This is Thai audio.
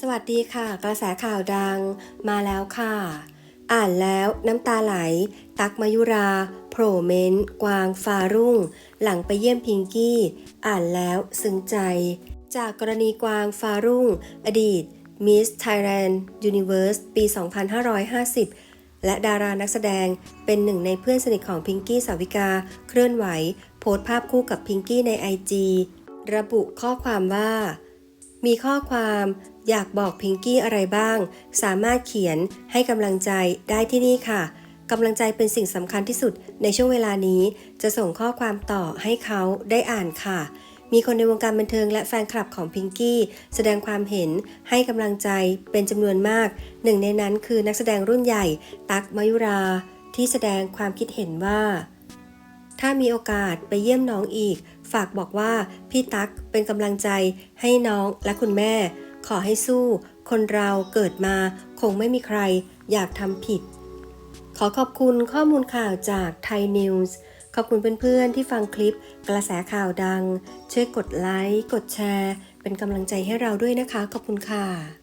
สวัสดีค่ะ กระแสข่าวดังมาแล้วค่ะ อ่านแล้วน้ำตาไหล ตักมายุรา โผล่เมนกวางฟารุ่ง หลังไปเยี่ยมพิงกี้ อ่านแล้วซึ้งใจ จากกรณีกวางฟารุ่ง อดีต Miss Thailand Universe ปี 2550 และดารานักแสดงเป็นหนึ่งในเพื่อนสนิทของพิงกี้สาวิกา เคลื่อนไหว โพสต์ภาพคู่กับพิงกี้ใน IG ระบุข้อความว่า มีข้อความอยากบอกพิงกี้อะไรบ้าง สามารถเขียนให้กำลังใจได้ที่นี่ค่ะกำลังใจเป็นสิ่งสำคัญที่สุดในช่วงเวลานี้ จะส่งข้อความต่อให้เขาได้อ่านค่ะ มีคนในวงการบันเทิงและแฟนคลับของพิงกี้แสดงความเห็นให้กำลังใจเป็นจำนวนมาก หนึ่งในนั้นคือนักแสดงรุ่นใหญ่ ตั๊กมายุรา ที่แสดงความคิดเห็นว่า ถ้ามีโอกาสไปเยี่ยมน้องอีก ฝากบอกว่าพี่ตั๊กเป็นกำลังใจให้น้องและคุณแม่ ขอให้สู้ คนเราเกิดมาคงไม่มีใครอยากทำผิด ขอขอบคุณข้อมูลข่าวจากไทยนิวส์ขอบคุณเพื่อนๆที่ฟังคลิปกระแสข่าวดัง ช่วยกดไลค์ กดแชร์ เป็นกำลังใจให้เราด้วยนะคะ ขอบคุณค่ะ